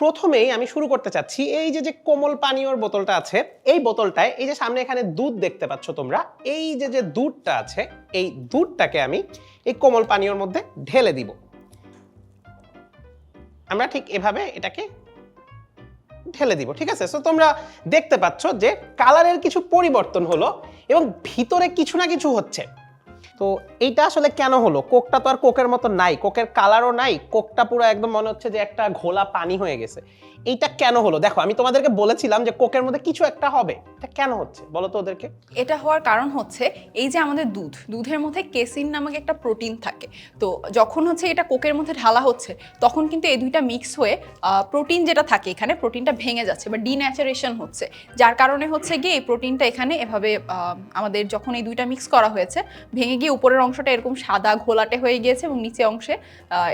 প্রথমেই আমি শুরু করতে চাচ্ছি এই যে যে কোমল পানীয়র বোতলটা আছে, এই বোতলটায় এই যে সামনে এখানে দুধ দেখতে পাচ্ছ তোমরা, এই যে যে দুধটা আছে, এই দুধটাকে আমি এই কোমল পানীয়র মধ্যে ঢেলে দিব। আমরা ঠিক এভাবে এটাকে ঢেলে দিব, ঠিক আছে? সো তোমরা দেখতে পাচ্ছ যে কালারের কিছু পরিবর্তন হলো এবং ভিতরে কিছু না কিছু হচ্ছে। তো এইটা আসলে কেন হলো? কোকটা তো আর কোকের মতো নাই, কোকের কালারও নাই, কোকটা পুরো একদম মনে হচ্ছে যে একটা ঘোলা পানি হয়ে গেছে। এইটা কেন হলো? দেখো, আমি তোমাদেরকে বলেছিলাম যে কোকের মধ্যে কিছু একটা হবে। এটা কেন হচ্ছে? বলো তো ওদেরকে। এটা হওয়ার কারণ হচ্ছে এই যে আমাদের দুধ, দুধের মধ্যে কেসিন নামক একটা প্রোটিন থাকে। তো যখন হচ্ছে এটা কোকের মধ্যে ঢালা হচ্ছে, তখন কিন্তু এই দুইটা মিক্স হয়ে প্রোটিন যেটা থাকে এখানে প্রোটিনটা ভেঙে যাচ্ছে বা ডিন্যাচারেশন হচ্ছে। যার কারণে হচ্ছে গিয়ে এই প্রোটিনটা এখানে এভাবে আমাদের যখন এই দুইটা মিক্স করা হয়েছে, ভেঙে গিয়ে উপরের অংশটা এরকম সাদা ঘোলাটে হয়ে গিয়েছে এবং নিচে অংশে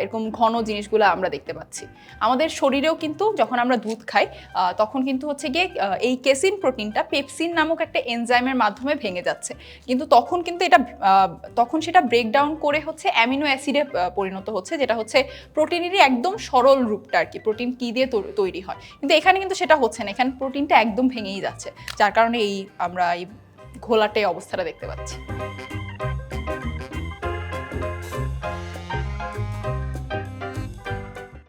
এরকম ঘন জিনিসগুলো আমরা দেখতে পাচ্ছি। আমাদের শরীরেও কিন্তু যখন আমরা দুধ খাই তখন কিন্তু হচ্ছে গিয়ে এই কেসিন প্রোটিনটা পেপসিন নামক একটা এনজাইমের মাধ্যমে ভেঙে যাচ্ছে। কিন্তু তখন কিন্তু এটা তখন সেটা ব্রেকডাউন করে হচ্ছে অ্যামিনো অ্যাসিডে পরিণত হচ্ছে, যেটা হচ্ছে প্রোটিনেরই একদম সরল রূপটা আর কি প্রোটিন কী দিয়ে তৈরি হয়। কিন্তু এখানে কিন্তু সেটা হচ্ছে না, এখানে প্রোটিনটা একদম ভেঙেই যাচ্ছে, যার কারণে এই আমরা এই ঘোলাটে অবস্থাটা দেখতে পাচ্ছি।